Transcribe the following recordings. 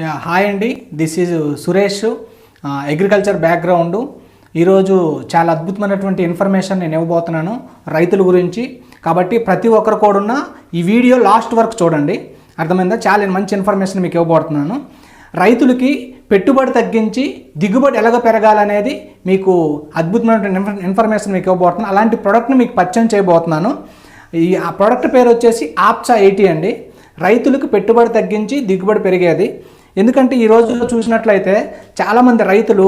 Yeah hi అండి. This is Suresh. Agriculture background ఈరోజు చాలా అద్భుతమైనటువంటి ఇన్ఫర్మేషన్ నేను ఇవ్వబోతున్నాను రైతుల గురించి. కాబట్టి ప్రతి ఒక్కరు కూడా ఈ వీడియో లాస్ట్ వరకు చూడండి. అర్థమైందా? చాలా మంచి ఇన్ఫర్మేషన్ మీకు ఇవ్వబోతున్నాను. రైతులకి పెట్టుబడి తగ్గించి దిగుబడి ఎలాగ పెరగాలనేది మీకు అద్భుతమైనటువంటి ఇన్ఫర్మేషన్ మీకు ఇవ్వబోతున్నాను. అలాంటి ప్రోడక్ట్ని మీకు పరిచయం చేయబోతున్నాను. ఈ ఆ ప్రోడక్ట్ పేరు వచ్చేసి ఆప్సా ఎయిటీ అండి. రైతులకు పెట్టుబడి తగ్గించి దిగుబడి పెరిగేది. ఎందుకంటే ఈ రోజుల్లో చూసినట్లయితే చాలామంది రైతులు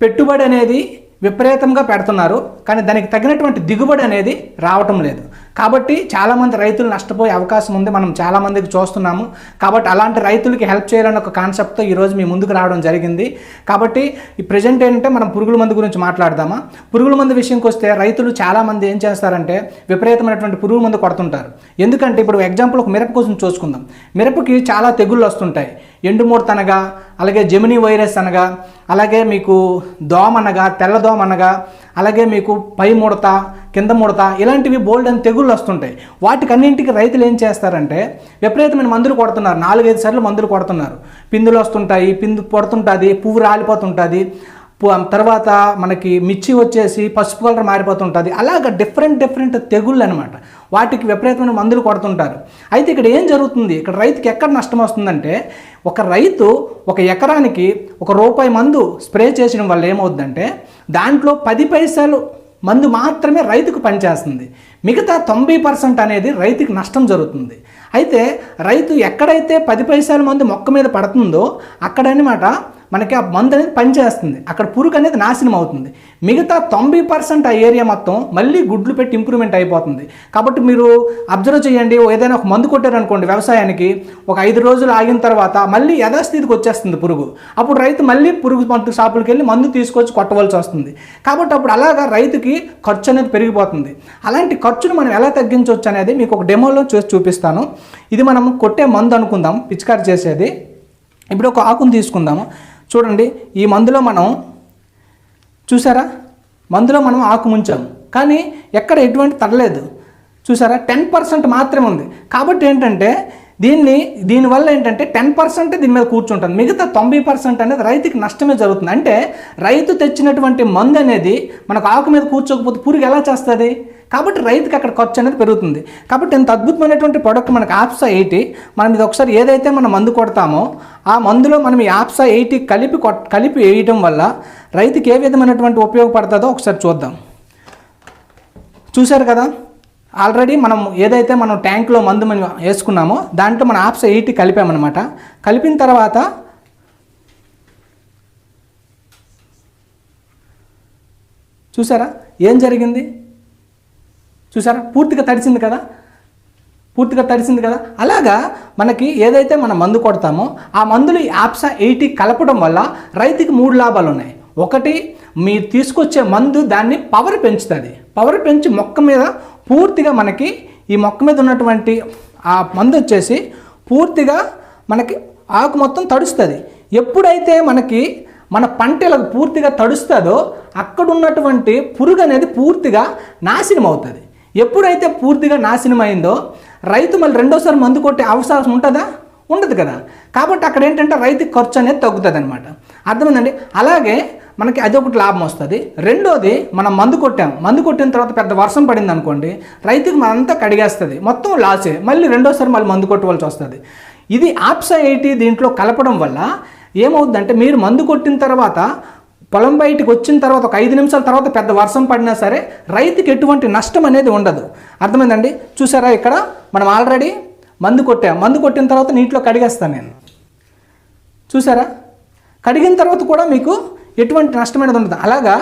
పెట్టుబడి అనేది విపరీతంగా పెడుతున్నారు కానీ దానికి తగినటువంటి దిగుబడి అనేది రావటం లేదు. కాబట్టి చాలామంది రైతులు నష్టపోయే అవకాశం ఉంది. మనం చాలామందికి చూస్తున్నాము. కాబట్టి అలాంటి రైతులకి హెల్ప్ చేయాలని ఒక కాన్సెప్ట్తో ఈరోజు మీ ముందుకు రావడం జరిగింది. కాబట్టి ఈ ప్రజెంట్ ఏంటంటే మనం పురుగుల మందు గురించి మాట్లాడదామా? పురుగుల మందు విషయంకి వస్తే రైతులు చాలామంది ఏం చేస్తారంటే విపరీతమైనటువంటి పురుగుల మందు కొడుతుంటారు. ఎందుకంటే ఇప్పుడు ఎగ్జాంపుల్ ఒక మిరప కోసం చూసుకుందాం. మిరపకి చాలా తెగుళ్ళు వస్తుంటాయి. ఎండుమూడత అనగా అలాగే జెమినీ వైరస్ అనగా అలాగే మీకు దోమ అనగా తెల్లదోమ అనగా అలాగే మీకు పై ముడత కింద ముడత ఇలాంటివి బోల్డ్ అని తెగుళ్ళు వస్తుంటాయి. వాటికన్నింటికి రైతులు ఏం చేస్తారంటే విపరీతమైన మందులు కొడుతున్నారు. నాలుగైదు సార్లు మందులు కొడుతున్నారు. పిందులు వస్తుంటాయి పిందు పడుతుంటుంది పువ్వు రాలిపోతుంటుంది. తర్వాత మనకి మిర్చి వచ్చేసి పసుపు కలర్ మారిపోతుంటుంది. అలాగ డిఫరెంట్ డిఫరెంట్ తెగుళ్ళు అనమాట వాటికి విపరీతమైన మందులు కొడుతుంటారు. అయితే ఇక్కడ ఏం జరుగుతుంది? ఇక్కడ రైతుకి ఎక్కడ నష్టం వస్తుందంటే ఒక రైతు ఒక ఎకరానికి ఒక రూపాయి మందు స్ప్రే చేసడం వల్ల ఏమవుతుందంటే దాంట్లో పది పైసలు మందు మాత్రమే రైతుకు పనిచేస్తుంది. మిగతా తొంభై పర్సెంట్ అనేది రైతుకి నష్టం జరుగుతుంది. అయితే రైతు ఎక్కడైతే పది పైసల మందు మొక్క మీద పడుతుందో అక్కడనమాట మనకి ఆ మందు అనేది పనిచేస్తుంది అక్కడ పురుగు అనేది నాశనం అవుతుంది. మిగతా తొంభై పర్సెంట్ ఆ ఏరియా మొత్తం మళ్ళీ గుడ్లు పెట్టి ఇంప్రూవ్మెంట్ అయిపోతుంది. కాబట్టి మీరు అబ్జర్వ్ చేయండి. ఏదైనా ఒక మందు కొట్టారనుకోండి వ్యవసాయానికి ఒక ఐదు రోజులు ఆగిన తర్వాత మళ్ళీ యథాస్థితికి వచ్చేస్తుంది పురుగు. అప్పుడు రైతు మళ్ళీ పురుగు మందు షాపులకు వెళ్ళి మందు తీసుకొచ్చి కొట్టవలసి వస్తుంది. కాబట్టి అప్పుడు అలాగా రైతుకి ఖర్చు అనేది పెరిగిపోతుంది. అలాంటి ఖర్చును మనం ఎలా తగ్గించవచ్చు అనేది మీకు ఒక డెమోలో చూసి చూపిస్తాను. ఇది మనం కొట్టే మందు అనుకుందాం. పిచికారి చేసేది. ఇప్పుడు ఒక ఆకును తీసుకుందాము. చూడండి ఈ మందులో మనం చూసారా? మందులో మనం ఆకు ముంచాము కానీ ఎక్కడ ఎటువంటి తడలేదు. చూసారా? టెన్ పర్సెంట్ మాత్రమే ఉంది. కాబట్టి ఏంటంటే దీన్ని దీనివల్ల ఏంటంటే టెన్ పర్సెంట్ దీని మీద కూర్చుంటుంది. మిగతా తొంభై పర్సెంట్ అనేది రైతుకి నష్టమే జరుగుతుంది. అంటే రైతు తెచ్చినటువంటి మందు అనేది మనకు ఆకు మీద కూర్చోకపోతే పురుగు ఎలా చేస్తుంది? కాబట్టి రైతుకి అక్కడ ఖర్చు అనేది పెరుగుతుంది. కాబట్టి ఇంత అద్భుతమైనటువంటి ప్రోడక్ట్ మనకు ఆప్సా ఎయిటీ మనం ఇది ఒకసారి ఏదైతే మనం మందు కొడతామో ఆ మందులో మనం ఈ ఆప్సా ఎయిటీ కలిపి కలిపి వేయటం వల్ల రైతుకి ఏ విధమైనటువంటి ఉపయోగపడుతుందో ఒకసారి చూద్దాం. చూశారు కదా? ఆల్రెడీ మనం ఏదైతే మనం ట్యాంక్లో మందు మనం వేసుకున్నామో దాంట్లో మన ఆప్స్ ఎయిటీ కలిపామన్నమాట. కలిపిన తర్వాత చూసారా? ఏం జరిగింది? చూసారా? పూర్తిగా తడిసింది కదా? పూర్తిగా తడిసింది కదా? అలాగా మనకి ఏదైతే మనం మందు కొడతామో ఆ మందులు ఈ ఆప్సా ఎయిటీ కలపడం వల్ల రైతుకి మూడు లాభాలు ఉన్నాయి. ఒకటి మీరు తీసుకొచ్చే మందు దాన్ని పవర్ పెంచుతుంది. పవర్ పెంచి మొక్క మీద పూర్తిగా మనకి ఈ మొక్క మీద ఉన్నటువంటి ఆ మందు వచ్చేసి పూర్తిగా మనకి ఆకు మొత్తం తడుస్తుంది. ఎప్పుడైతే మనకి మన పంటలకు పూర్తిగా తడుస్తుందో అక్కడ ఉన్నటువంటి పురుగు అనేది పూర్తిగా నాశనం అవుతుంది ఎప్పుడైతే పూర్తిగా నాశనం అయిందో రైతు మళ్ళీ రెండోసారి మందు కొట్టే అవకాశం ఉంటుందా? ఉండదు కదా. కాబట్టి అక్కడ ఏంటంటే రైతు ఖర్చు అనేది తగ్గుతుంది అనమాట అర్థమైందండి? అలాగే మనకి అదొకటి లాభం వస్తుంది. రెండోది మనం మందు కొట్టాం. మందు కొట్టిన తర్వాత పెద్ద వర్షం పడింది అనుకోండి రైతుకి మనంతా కడిగేస్తుంది. మొత్తం లాసే మళ్ళీ రెండోసారి మళ్ళీ మందు కొట్టవలసి వస్తుంది. ఇది ఆప్సా ఐటీ దీంట్లో కలపడం వల్ల ఏమవుద్దంటే మీరు మందు కొట్టిన తర్వాత పొలం బయటికి వచ్చిన తర్వాత ఒక ఐదు నిమిషాల తర్వాత పెద్ద వర్షం పడినా సరే రైతుకి ఎటువంటి నష్టం అనేది ఉండదు. అర్థమైందండి? చూసారా ఇక్కడ? మనం ఆల్రెడీ మందు కొట్టాం. మందు కొట్టిన తర్వాత నీటిలో కడిగేస్తాను నేను. చూసారా? కడిగిన తర్వాత కూడా మీకు ఎటువంటి నష్టం అనేది ఉండదు. అలాగా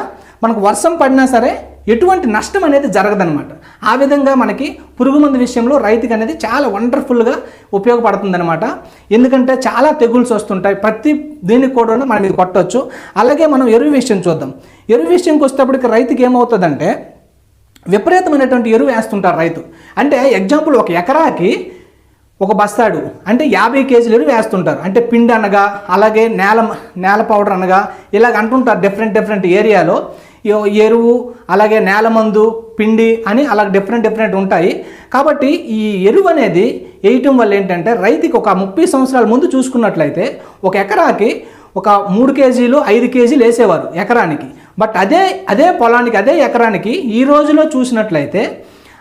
మనకు వర్షం పడినా సరే ఎటువంటి నష్టం అనేది జరగదనమాట ఆ విధంగా మనకి పురుగు మందు విషయంలో రైతుకి అనేది చాలా వండర్ఫుల్గా ఉపయోగపడుతుందనమాట ఎందుకంటే చాలా తెగుల్స్ వస్తుంటాయి ప్రతి దీనికి కూడా మనం ఇది కొట్టవచ్చు అలాగే మనం ఎరువు విషయం చూద్దాం. ఎరువు విషయంకి వచ్చేటప్పటికి రైతుకి ఏమవుతుందంటే విపరీతమైనటువంటి ఎరువు వేస్తుంటారు రైతు. అంటే ఎగ్జాంపుల్ ఒక ఎకరాకి ఒక బస్తాడు. అంటే యాభై కేజీలు ఎరువు వేస్తుంటారు. అంటే పిండి అనగా అలాగే నేల నేల పౌడర్ అనగా ఇలాగ అంటుంటారు డిఫరెంట్ డిఫరెంట్ ఏరియాలో. ఎరువు అలాగే నేలమందు పిండి అని అలాగే డిఫరెంట్ డిఫరెంట్ ఉంటాయి. కాబట్టి ఈ ఎరువు అనేది వేయటం వల్ల ఏంటంటే రైతుకి ఒక ముప్పై సంవత్సరాల ముందు చూసుకున్నట్లయితే ఒక ఎకరాకి ఒక మూడు కేజీలు ఐదు కేజీలు వేసేవారు ఎకరానికి. బట్ అదే అదే పొలానికి అదే ఎకరానికి ఈ రోజులో చూసినట్లయితే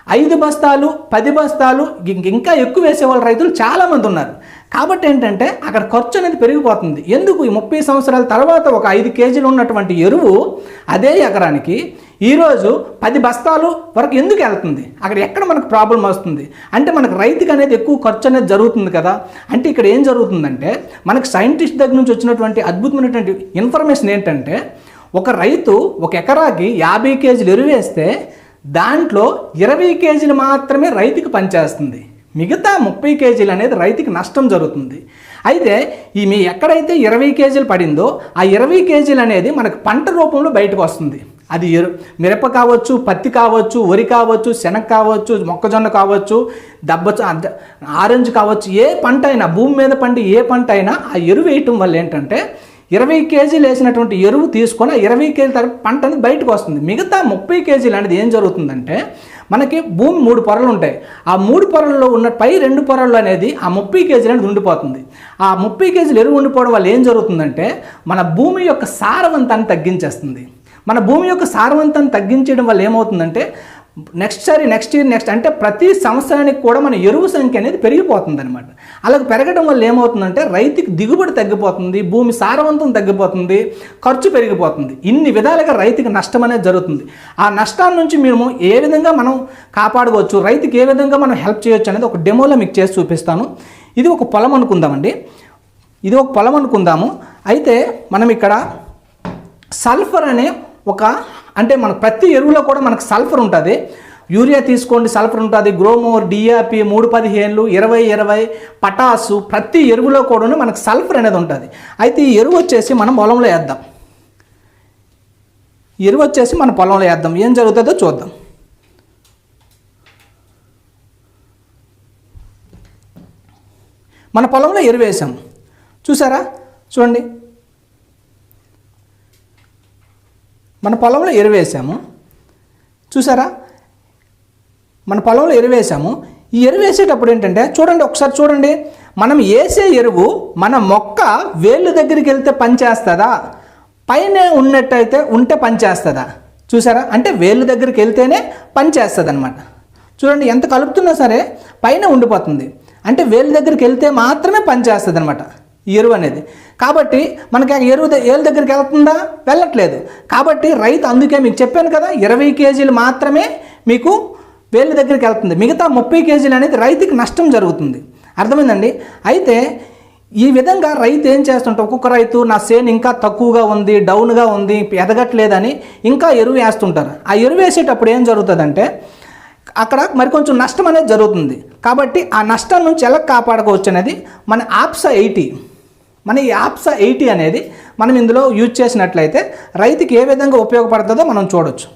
ఐదు బస్తాలు పది బస్తాలు ఇంకా ఎక్కువ వేసేవాళ్ళ రైతులు చాలామంది ఉన్నారు. కాబట్టి ఏంటంటే అక్కడ ఖర్చు అనేది పెరిగిపోతుంది. ఎందుకు? ఈ ముప్పై సంవత్సరాల తర్వాత ఒక ఐదు కేజీలు ఉన్నటువంటి ఎరువు అదే ఎకరానికి ఈరోజు పది బస్తాలు వరకు ఎందుకు వెళ్తుంది? అక్కడ ఎక్కడ మనకు ప్రాబ్లం వస్తుంది? అంటే మనకు రైతుకి అనేది ఎక్కువ ఖర్చు అనేది జరుగుతుంది కదా? అంటే ఇక్కడ ఏం జరుగుతుందంటే మనకు సైంటిస్ట్ దగ్గర నుంచి వచ్చినటువంటి అద్భుతమైనటువంటి ఇన్ఫర్మేషన్ ఏంటంటే ఒక రైతు ఒక ఎకరాకి యాభై కేజీలు ఎరువు వేస్తే దాంట్లో ఇరవై కేజీలు మాత్రమే రైతుకి పనిచేస్తుంది. మిగతా ముప్పై కేజీలు అనేది రైతుకి నష్టం జరుగుతుంది. అయితే ఈ మీ ఎక్కడైతే ఇరవై కేజీలు పడిందో ఆ ఇరవై కేజీలు అనేది మనకు పంట రూపంలో బయటకు వస్తుంది. అది ఎరు మిరప కావచ్చు పత్తి కావచ్చు వరి కావచ్చు శనగ కావచ్చు మొక్కజొన్న కావచ్చు దెబ్బ ఆరెంజ్ కావచ్చు ఏ పంట అయినా భూమి మీద పండి ఏ పంట అయినా ఆ ఎరువు వేయటం వల్ల ఏంటంటే ఇరవై కేజీలు వేసినటువంటి ఎరువు తీసుకొని ఆ ఇరవై కేజీల తర్వాత పంట అనేది బయటకు వస్తుంది. మిగతా ముప్పై కేజీలు అనేది ఏం జరుగుతుందంటే మనకి భూమి మూడు పొరలు ఉంటాయి. ఆ మూడు పొరల్లో ఉన్న పై రెండు పొరలు అనేది ఆ ముప్పై కేజీలు అనేది ఉండిపోతుంది. ఆ ముప్పై కేజీలు ఎరువు ఉండిపోవడం వల్ల ఏం జరుగుతుందంటే మన భూమి యొక్క సారవంతాన్ని తగ్గించేస్తుంది. మన భూమి యొక్క సారవంతాన్ని తగ్గించడం వల్ల ఏమవుతుందంటే నెక్స్ట్ సారి నెక్స్ట్ ఇయర్ నెక్స్ట్ అంటే ప్రతి సంవత్సరానికి కూడా మన ఎరువు సంఖ్య అనేది పెరిగిపోతుంది అనమాట అలాగ పెరగడం వల్ల ఏమవుతుందంటే రైతుకి దిగుబడి తగ్గిపోతుంది భూమి సారవంతం తగ్గిపోతుంది ఖర్చు పెరిగిపోతుంది. ఇన్ని విధాలుగా రైతుకి నష్టం అనేది జరుగుతుంది. ఆ నష్టాల నుంచి మేము ఏ విధంగా మనం కాపాడుకోవచ్చు రైతుకి ఏ విధంగా మనం హెల్ప్ చేయొచ్చు అనేది ఒక డెమోలో మీకు చేసి చూపిస్తాను. ఇది ఒక పొలం అనుకుందామండి. ఇది ఒక పొలం అనుకుందాము. అయితే మనం ఇక్కడ సల్ఫర్ అనే ఒక అంటే మన ప్రతి ఎరువులో కూడా మనకు సల్ఫర్ ఉంటుంది. యూరియా తీసుకోండి సల్ఫర్ ఉంటుంది. గ్రోమోర్ డిఆర్పి మూడు పదిహేనులు ఇరవై ఇరవై పటాసు ప్రతి ఎరువులో కూడా మనకు సల్ఫర్ అనేది ఉంటుంది. అయితే ఈ ఎరువు వచ్చేసి మనం పొలంలో వేద్దాం. ఎరువు వచ్చేసి మన పొలంలో వేద్దాం. ఏం జరుగుతుందో చూద్దాం. మన పొలంలో ఎరువు వేసాం. చూసారా? చూడండి. మన పొలంలో ఎరువేసాము. చూసారా? మన పొలంలో ఎరువేసాము. ఈ ఎరువు వేసేటప్పుడు ఏంటంటే చూడండి ఒకసారి చూడండి. మనం వేసే ఎరువు మన మొక్క వేళ్ళు దగ్గరికి వెళ్తే పనిచేస్తుందా? పైన ఉన్నట్టయితే ఉంటే పనిచేస్తుందా? చూసారా? అంటే వేళ్ళు దగ్గరికి వెళ్తేనే పనిచేస్తుంది అనమాట చూడండి ఎంత కలుపుతున్నా సరే పైన ఉండిపోతుంది. అంటే వేలు దగ్గరికి వెళ్తే మాత్రమే పనిచేస్తుంది అనమాట ఎరువు అనేది. కాబట్టి మనకి ఆ ఎరువు ఏళ్ళ దగ్గరికి వెళ్తుందా? వెళ్ళట్లేదు. కాబట్టి రైతు అందుకే మీకు చెప్పాను కదా ఇరవై కేజీలు మాత్రమే మీకు వేళ్ళ దగ్గరికి వెళ్తుంది. మిగతా ముప్పై కేజీలు అనేది రైతుకి నష్టం జరుగుతుంది. అర్థమైందండి? అయితే ఈ విధంగా రైతు ఏం చేస్తుంటే ఒక్కొక్క రైతు నా సేన్ ఇంకా తక్కువగా ఉంది డౌన్గా ఉంది ఎదగట్లేదని ఇంకా ఎరువు వేస్తుంటారు. ఆ ఎరువు వేసేటప్పుడు ఏం జరుగుతుందంటే అక్కడ మరి కొంచెం నష్టం అనేది జరుగుతుంది. కాబట్టి ఆ నష్టం నుంచి ఎలా కాపాడుకోవచ్చు అనేది మన ఆప్సా ఎయిటీ. మన ఈ యాప్స్ ఎయిటీ అనేది మనం ఇందులో యూజ్ చేసినట్లయితే రైతుకి ఏ విధంగా ఉపయోగపడుతుందో మనం చూడొచ్చు.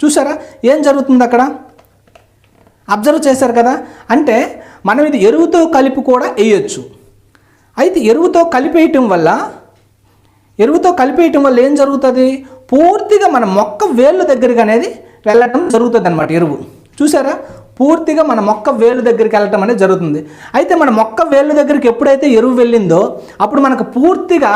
చూసారా? ఏం జరుగుతుంది అక్కడ? అబ్జర్వ్ చేశారు కదా? అంటే మనం ఇది ఎరువుతో కలిపి కూడా వేయచ్చు. అయితే ఎరువుతో కలిపేయటం వల్ల ఎరువుతో కలిపేయటం వల్ల ఏం జరుగుతుంది? పూర్తిగా మన మొక్క వేళ్ళ దగ్గరికి అనేది వెళ్ళటం జరుగుతుంది అనమాట ఎరువు. చూసారా? పూర్తిగా మన మొక్క వేలు దగ్గరికి వెళ్ళటం అనేది జరుగుతుంది. అయితే మన మొక్క వేలు దగ్గరికి ఎప్పుడైతే ఎరువు వెళ్ళిందో అప్పుడు మనకు పూర్తిగా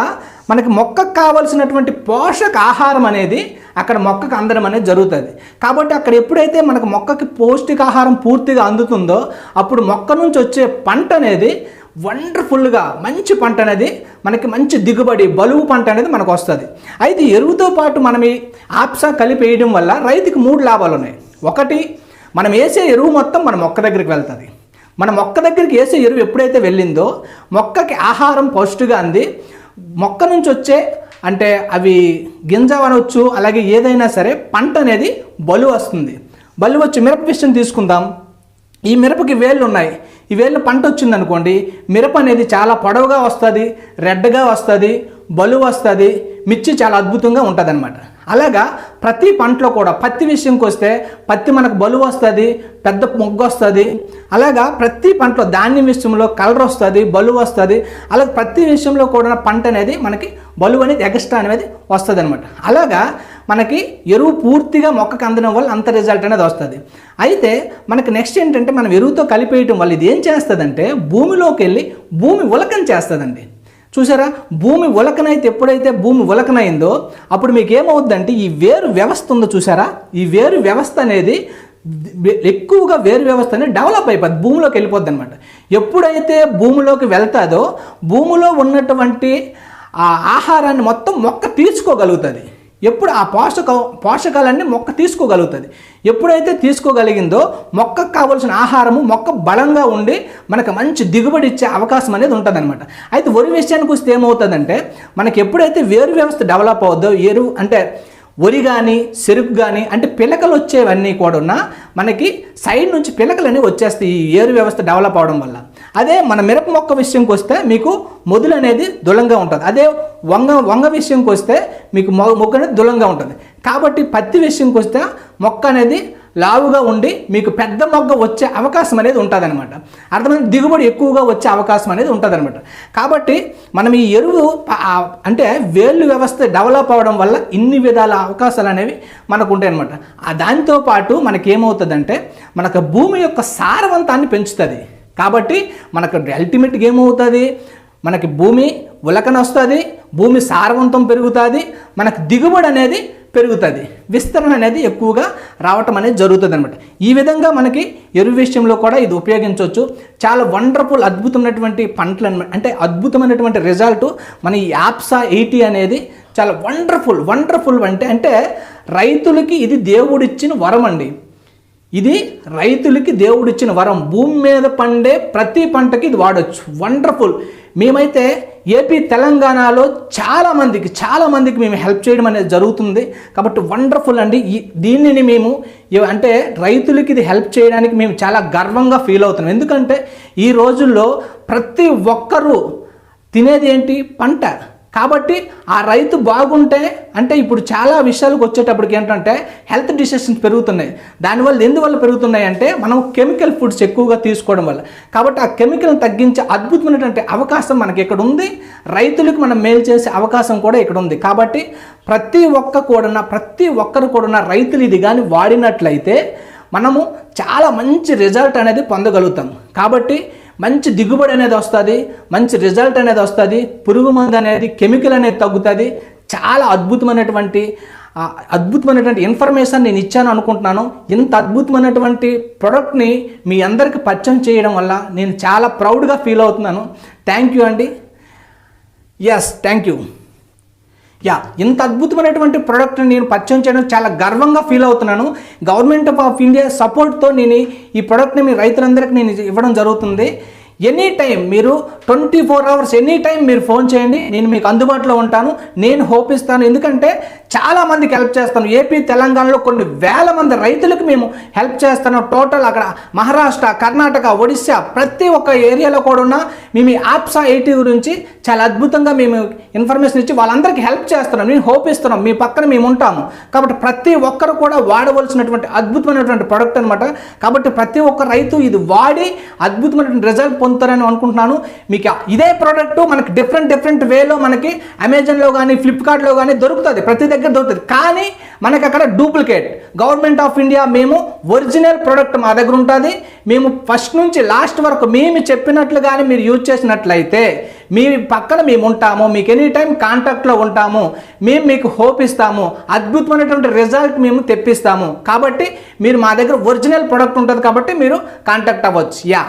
మనకి మొక్కకు కావలసినటువంటి పోషక ఆహారం అనేది అక్కడ మొక్కకు అందడం అనేది జరుగుతుంది. కాబట్టి అక్కడ ఎప్పుడైతే మనకు మొక్కకి పౌష్టికాహారం పూర్తిగా అందుతుందో అప్పుడు మొక్క నుంచి వచ్చే పంట అనేది వండర్ఫుల్గా మంచి పంట అనేది మనకి మంచి దిగుబడి బలువు పంట అనేది మనకు వస్తుంది. అయితే ఎరువుతో పాటు మనం ఈ ఆప్సా కలిపి వేయడం వల్ల రైతుకి మూడు లాభాలు ఉన్నాయి. ఒకటి మనం వేసే ఎరువు మొత్తం మన మొక్క దగ్గరికి వెళ్తుంది. మన మొక్క దగ్గరికి వేసే ఎరువు ఎప్పుడైతే వెళ్ళిందో మొక్కకి ఆహారం పౌష్టిగా అంది. మొక్క నుంచి వచ్చే అంటే అవి గింజ అనవచ్చు అలాగే ఏదైనా సరే పంట అనేది బలు వస్తుంది. బలు వచ్చి మిరప విషయం తీసుకుందాం. ఈ మిరపకి వేళ్ళు ఉన్నాయి. ఈ వేళ్ళు పంట వచ్చింది అనుకోండి మిరప అనేది చాలా పొడవుగా వస్తుంది రెడ్గా వస్తుంది బలు వస్తుంది. మిర్చి చాలా అద్భుతంగా ఉంటుంది అలాగా ప్రతి పంటలో కూడా పత్తి విషయంకి వస్తే పత్తి మనకు బలువు వస్తుంది పెద్ద మొగ్గు వస్తుంది. అలాగా ప్రతి పంటలో ధాన్యం విషయంలో కలర్ వస్తుంది బలువు వస్తుంది. అలాగే ప్రతి విషయంలో కూడా పంట అనేది మనకి బలువు అనేది ఎగస్ట్రా అనేది వస్తుంది అనమాట అలాగా మనకి ఎరువు పూర్తిగా మొక్కకు అందడం వల్ల అంత రిజల్ట్ అనేది వస్తుంది. అయితే మనకి నెక్స్ట్ ఏంటంటే మనం ఎరువుతో కలిపేయటం వల్ల ఇది ఏం చేస్తుందంటే భూమిలోకి వెళ్ళి భూమి ఉలకం చేస్తుందండి. చూసారా? భూమి ఉలకనైతే ఎప్పుడైతే భూమి ఉలకనైందో అప్పుడు మీకు ఏమవుద్దంటే ఈ వేరు వ్యవస్థ ఉందో చూసారా? ఈ వేరు వ్యవస్థ అనేది ఎక్కువగా వేరు వ్యవస్థ అనేది డెవలప్ అయిపోద్ది భూమిలోకి వెళ్ళిపోద్ది అనమాట ఎప్పుడైతే భూమిలోకి వెళ్తాదో భూమిలో ఉన్నటువంటి ఆ ఆహారాన్ని మొత్తం మొక్క తీర్చుకోగలుగుతుంది. ఎప్పుడు ఆ పోషక పోషకాలన్నీ మొక్క తీసుకోగలుగుతుంది. ఎప్పుడైతే తీసుకోగలిగిందో మొక్కకు కావలసిన ఆహారము మొక్క బలంగా ఉండి మనకు మంచి దిగుబడి ఇచ్చే అవకాశం అనేది ఉంటుందన్నమాట. అయితే వరి విషయానికి వస్తే ఏమవుతుందంటే మనకి ఎప్పుడైతే వేరు వ్యవస్థ డెవలప్ అవుద్దో ఎరువు అంటే వరి కానీ చెరుకు కానీ అంటే పిలకలు వచ్చేవన్నీ కూడా ఉన్న మనకి సైడ్ నుంచి పిలకలు అనేవి వచ్చేస్తాయి ఈ ఏరు వ్యవస్థ డెవలప్ అవడం వల్ల. అదే మన మిరప మొక్క విషయంకి వస్తే మీకు మొదలు అనేది దులంగా ఉంటుంది. అదే వంగ వంగ విషయంకి వస్తే మీకు మొక్క అనేది దృఢంగా ఉంటుంది. కాబట్టి పత్తి విషయంకి వస్తే మొక్క అనేది లావుగా ఉండి మీకు పెద్ద మొగ్గ వచ్చే అవకాశం అనేది ఉంటుందన్నమాట. అర్థమైంది? దిగుబడి ఎక్కువగా వచ్చే అవకాశం అనేది ఉంటుందన్నమాట. కాబట్టి మనం ఈ ఎరువు అంటే వేళ్ళు వ్యవస్థ డెవలప్ అవడం వల్ల ఇన్ని విధాల అవకాశాలు అనేవి మనకు ఉంటాయి అనమాట ఆ పాటు మనకి ఏమవుతుందంటే మనకు భూమి యొక్క సారవంతాన్ని పెంచుతుంది. కాబట్టి మనకు అల్టిమేట్గా ఏమవుతుంది మనకి భూమి ఉలకన వస్తుంది. భూమి సారవంతం పెరుగుతుంది. మనకు దిగుబడి అనేది పెరుగుతుంది. విస్తరణ అనేది ఎక్కువగా రావటం అనేది జరుగుతుంది అనమాట ఈ విధంగా మనకి ఎరువు విషయంలో కూడా ఇది ఉపయోగించవచ్చు. చాలా వండర్ఫుల్ అద్భుతమైనటువంటి పంటలు అనమాట అంటే అద్భుతమైనటువంటి రిజల్ట్ మన ఈ యాప్సా ఎయిటీ అనేది చాలా వండర్ఫుల్ వండర్ఫుల్ అంటే అంటే రైతులకి ఇది దేవుడిచ్చిన వరం అండి ఇది రైతులకి దేవుడిచ్చిన వరం. భూమి మీద పండే ప్రతి పంటకి ఇది వాడచ్చు. వండర్ఫుల్ మేమైతే ఏపీ తెలంగాణలో చాలామందికి చాలామందికి మేము హెల్ప్ చేయడం అనేది జరుగుతుంది. కాబట్టి వండర్ఫుల్ అండి. ఈ దీనిని మేము అంటే రైతులకి ఇది హెల్ప్ చేయడానికి మేము చాలా గర్వంగా ఫీల్ అవుతున్నాం. ఎందుకంటే ఈ రోజుల్లో ప్రతి ఒక్కరూ తినేది ఏంటి? పంట. కాబట్టి ఆ రైతు బాగుంటే అంటే ఇప్పుడు చాలా విషయాలకు వచ్చేటప్పటికి ఏంటంటే హెల్త్ డిసెషన్స్ పెరుగుతున్నాయి. దానివల్ల ఎందువల్ల పెరుగుతున్నాయి అంటే మనం కెమికల్ ఫుడ్స్ ఎక్కువగా తీసుకోవడం వల్ల. కాబట్టి ఆ కెమికల్ని తగ్గించే అద్భుతమైనటువంటి అవకాశం మనకి ఇక్కడ ఉంది. రైతులకు మనం మేలు చేసే అవకాశం కూడా ఇక్కడ ఉంది. కాబట్టి ప్రతి ఒక్క కూడా ప్రతి ఒక్కరు కూడా రైతులు ఇది కానీ వాడినట్లయితే మనము చాలా మంచి రిజల్ట్ అనేది పొందగలుగుతాం. కాబట్టి మంచి దిగుబడి అనేది వస్తుంది మంచి రిజల్ట్ అనేది వస్తుంది పురుగు మందు అనేది కెమికల్ అనేది తగ్గుతుంది. చాలా అద్భుతమైనటువంటి అద్భుతమైనటువంటి ఇన్ఫర్మేషన్ నేను ఇచ్చాను అనుకుంటున్నాను. ఇంత అద్భుతమైనటువంటి ప్రోడక్ట్ని మీ అందరికీ పరిచయం చేయడం వల్ల నేను చాలా ప్రౌడ్గా ఫీల్ అవుతున్నాను. థ్యాంక్ యూ అండి. ఎస్ థ్యాంక్ యూ యా ఇంత అద్భుతమైనటువంటి ప్రోడక్ట్ నేను పరిచయం చేయడం చాలా గర్వంగా ఫీల్ అవుతున్నాను. గవర్నమెంట్ ఆఫ్ ఇండియా సపోర్ట్తో నేను ఈ ప్రోడక్ట్ని మీ రైతులందరికీ నేను ఇవ్వడం జరుగుతుంది. ఎనీ టైం మీరు twenty four hours any time మీరు ఫోన్ చేయండి నేను మీకు అందుబాటులో ఉంటాను నేను హోప్ ఇస్తాను. ఎందుకంటే చాలా మందికి హెల్ప్ చేస్తాను. ఏపీ తెలంగాణలో కొన్ని వేల మంది రైతులకు మేము హెల్ప్ చేస్తాను టోటల్ అక్కడ మహారాష్ట్ర కర్ణాటక ఒడిశా ప్రతి ఒక్క ఏరియాలో కూడా ఉన్న మేము ఈ ఆప్సా ఎయిటీ గురించి చాలా అద్భుతంగా మేము ఇన్ఫర్మేషన్ ఇచ్చి వాళ్ళందరికీ హెల్ప్ చేస్తున్నాం. నేను హోప్ ఇస్తున్నాం. మీ పక్కన మేము ఉంటాము. కాబట్టి ప్రతి ఒక్కరు కూడా వాడవలసినటువంటి అద్భుతమైనటువంటి ప్రోడక్ట్ అనమాట కాబట్టి ప్రతి ఒక్క రైతు ఇది వాడి అద్భుతమైనటువంటి రిజల్ట్ పొందుతారని అనుకుంటున్నాను. మీకు ఇదే ప్రోడక్ట్ మనకి డిఫరెంట్ డిఫరెంట్ వేలో మనకి అమెజాన్లో కానీ ఫ్లిప్కార్ట్లో కానీ దొరుకుతుంది. ప్రతి దగ్గర దొరుకుతుంది. కానీ మనకి అక్కడ డూప్లికేట్ గవర్నమెంట్ ఆఫ్ ఇండియా మేము ఒరిజినల్ ప్రోడక్ట్ మా దగ్గర ఉంటుంది. మేము ఫస్ట్ నుంచి లాస్ట్ వరకు మేము చెప్పినట్లుగానే మీరు యూజ్ చేసినట్లయితే మీ పక్కన మేము ఉంటాము మీకు ఎనీ టైం కాంటాక్ట్లో ఉంటాము మేము మీకు హోప్ ఇస్తాము అద్భుతమైనటువంటి రిజల్ట్ మేము తెప్పిస్తాము. కాబట్టి మీరు మా దగ్గర ఒరిజినల్ ప్రోడక్ట్ ఉంటుంది కాబట్టి మీరు కాంటాక్ట్ అవ్వచ్చు. యా